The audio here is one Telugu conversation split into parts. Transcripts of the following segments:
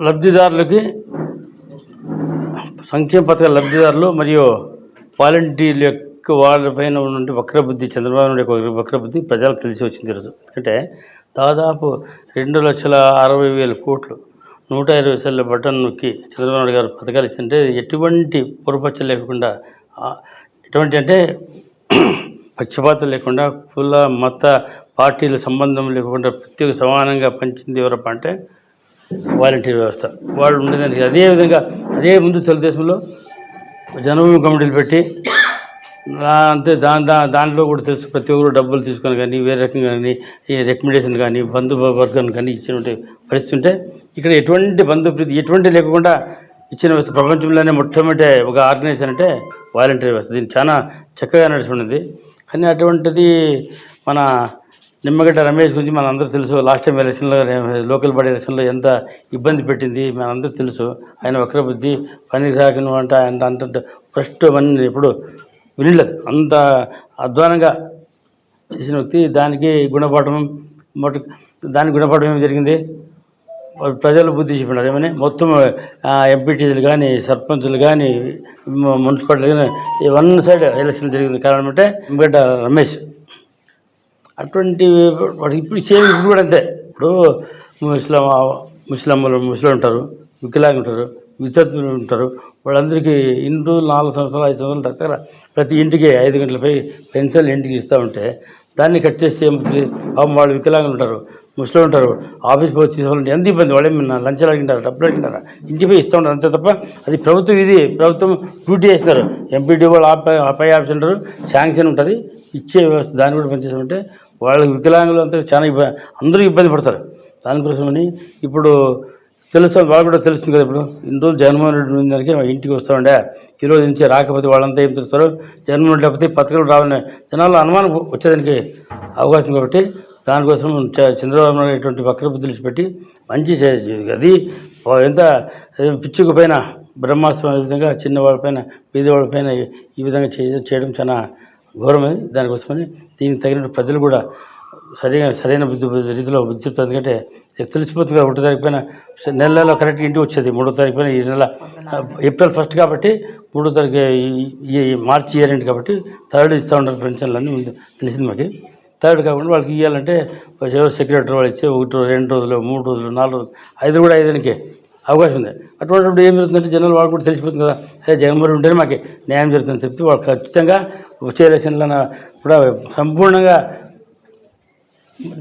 లబ్ధిదారులకి సంక్షేమ పథకాల లబ్ధిదారులు మరియు వాలంటీర్ల యొక్క వాళ్ళపైన ఉన్నటువంటి వక్రబుద్ధి చంద్రబాబు నాయుడు యొక్క వక్రబుద్ధి ప్రజలకు తెలిసి వచ్చింది ఈరోజు. ఎందుకంటే దాదాపు రెండు లక్షల అరవై వేల కోట్లు నూట ఇరవై సార్లు బటన్ నొక్కి చంద్రబాబు నాయుడు గారు పథకాలు ఇచ్చింటే ఎటువంటి పొరపచ్చ లేకుండా ఎటువంటి అంటే పక్షపాతం లేకుండా కుల మత పార్టీల సంబంధం లేకుండా ప్రత్యేక సమానంగా పంచింది ఎవరప్ప అంటే వాలంటీర్ వ్యవస్థ. వాళ్ళు ఉండేదానికి అదే విధంగా అదే ముందు తెలుగుదేశంలో జనభూమి కమిటీలు పెట్టి అంతే దాని దా దాంట్లో కూడా తెలుసు ప్రతి ఒక్కరు డబ్బులు తీసుకొని కానీ వేరే రకంగా కానీ ఈ రికమెండేషన్ కానీ బంధు వర్గాన్ని కానీ ఇచ్చినటువంటి పరిస్థితి ఉంటే ఇక్కడ ఎటువంటి బంధు ప్రీతి ఎటువంటి లేకుండా ఇచ్చిన వ్యవస్థ ప్రపంచంలోనే మొట్టమొదటి ఒక ఆర్గనైజేషన్ అంటే వాలంటీర్ వ్యవస్థ. దీన్ని చాలా చక్కగా నడుచుకున్నది కానీ అటువంటిది మన నిమ్మగడ్డ రమేష్ గురించి మన అందరూ తెలుసు. లాస్ట్ టైం ఎలక్షన్లో లోకల్ బాడీ ఎలక్షన్లో ఎంత ఇబ్బంది పెట్టింది మన అందరూ తెలుసు. ఆయన వక్రబుద్ధి పని సాగిన అంట అంత అంత ఫస్ట్ అవన్నీ ఎప్పుడు వినలేదు. అంత అధ్వానంగా చేసిన వ్యక్తి. దానికి గుణపాఠం మొట్ట దానికి గుణపాఠం ఏమి జరిగింది? ప్రజలు బుద్ధి చెప్పినారు. ఏమని? మొత్తం ఎంపీటీసీలు కానీ సర్పంచులు కానీ మున్సిపాలిటీ కానీ వన్ సైడ్ ఎలక్షన్ జరిగింది. కారణం అంటే నిమ్మగడ్డ రమేష్. అటువంటి ఇప్పుడు సేమ్ ఇప్పుడు కూడా అంతే. ఇప్పుడు ముస్లిం ముస్లింలు ముస్లిం ఉంటారు వికలాంగులు ఉంటారు విద్యార్థులు ఉంటారు. వాళ్ళందరికీ ఇన్ని రోజులు నాలుగు సంవత్సరాలు ఐదు సంవత్సరాలు దగ్గర ప్రతి ఇంటికి ఐదు గంటలపై పెన్షన్లు ఇంటికి ఇస్తూ ఉంటే దాన్ని కట్ చేస్తే ఏమవుతుంది? వాళ్ళు వికలాంగులు ఉంటారు ముస్లిం ఉంటారు. ఆఫీస్ పోయి తీసుకోవాలంటే ఎంత ఇబ్బంది? వాళ్ళు ఏమన్నా లంచాలు అడిగింటారు డబ్బులు అడిగినారా ఇంటిపై ఇస్తూ ఉంటారు అంతే తప్ప అది ప్రభుత్వం ఇది ప్రభుత్వం డ్యూటీ చేస్తున్నారు. ఎంపీడీ వాళ్ళు ఆపై ఆ పై ఆఫీస్ ఉంటారు శాంక్షన్ ఉంటుంది ఇచ్చే వ్యవస్థ దాన్ని కూడా పనిచేస్తుంటే వాళ్ళకి వికలాంగులు అంతా చాలా ఇబ్బంది అందరూ ఇబ్బంది పడతారు. దానికోసమని ఇప్పుడు తెలుసు వాళ్ళు కూడా తెలుస్తుంది కదా ఇప్పుడు. ఇన్ని రోజులు జగన్మోహన్ రెడ్డి ఉన్న దానికి ఇంటికి వస్తూ ఈ రోజు నుంచి రాకపోతే వాళ్ళంతా ఏం తెలుస్తారు? జగన్మోహన్ రెడ్డి లేకపోతే పథకాలు రావాలని జనాల్లో అనుమానం వచ్చేదానికి అవకాశం కాబట్టి దానికోసం చ- చంద్రబాబు నాయుడు ఇటువంటి వక్రబుద్ధులు పెట్టి మంచి అది ఎంత పిచ్చుకు పైన బ్రహ్మాస్త్రం విధంగా చిన్నవాళ్ళ పైన పైన ఈ విధంగా చేయడం చాలా ఘోరమైంది దానికోసమని దీనికి తగినట్టు ప్రజలు కూడా సరైన సరైన బుద్ధి రీతిలో బుద్ధి చెప్తారు ఎందుకంటే ఇది తెలిసిపోతుంది కదా ఒకటో తారీఖు పైన నెల నెలలో కరెక్ట్గా ఇంటికి వచ్చేది మూడో తారీఖు పైన ఈ నెల ఏప్రిల్ ఫస్ట్ కాబట్టి మూడో తారీఖు ఈ- మార్చి ఇయర్ ఎండ్ కాబట్టి థర్డ్ ఇస్తూ ఉంటారు పెన్షన్లు అన్నీ ముందు తెలిసింది మాకు. థర్డ్ కాకుండా వాళ్ళకి ఇవ్వాలంటే ఎవరో సెక్రటరీ వాళ్ళు ఇచ్చే ఒకటి రెండు రోజులు మూడు రోజులు నాలుగు రోజులు ఐదు కూడా ఐదునికే అవకాశం ఉంది. అటువంటిప్పుడు ఏం జరుగుతుందంటే జనాలు వాళ్ళు కూడా తెలిసిపోతుంది కదా. అదే జగన్మోహన్ ఉంటేనే మాకు న్యాయం జరుగుతుందని చెప్తే వాళ్ళు ఖచ్చితంగా వచ్చే ఎలక్షన్లో కూడా సంపూర్ణంగా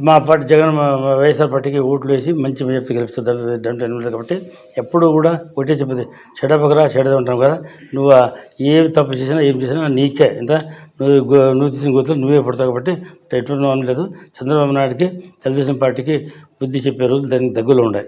మా పార్టీ జగన్ వైఎస్ఆర్ పార్టీకి ఓట్లు వేసి మంచి మెజార్టీ గెలుపుతుంది దాంట్లో కాబట్టి ఎప్పుడు కూడా ఒకటే చెప్పింది. చెడపకరా చెడదే ఉంటాం కదా. నువ్వు ఏం తప్పు చేసినా ఏం చేసినా నీకే. ఎంత? నువ్వు నువ్వు తీసిన గోతులు నువ్వే పడతావు కాబట్టి ఎటువంటి లేదు. చంద్రబాబు నాయుడుకి తెలుగుదేశం పార్టీకి బుద్ధి చెప్పే రోజులు దానికి దగ్గరలో ఉన్నాయి.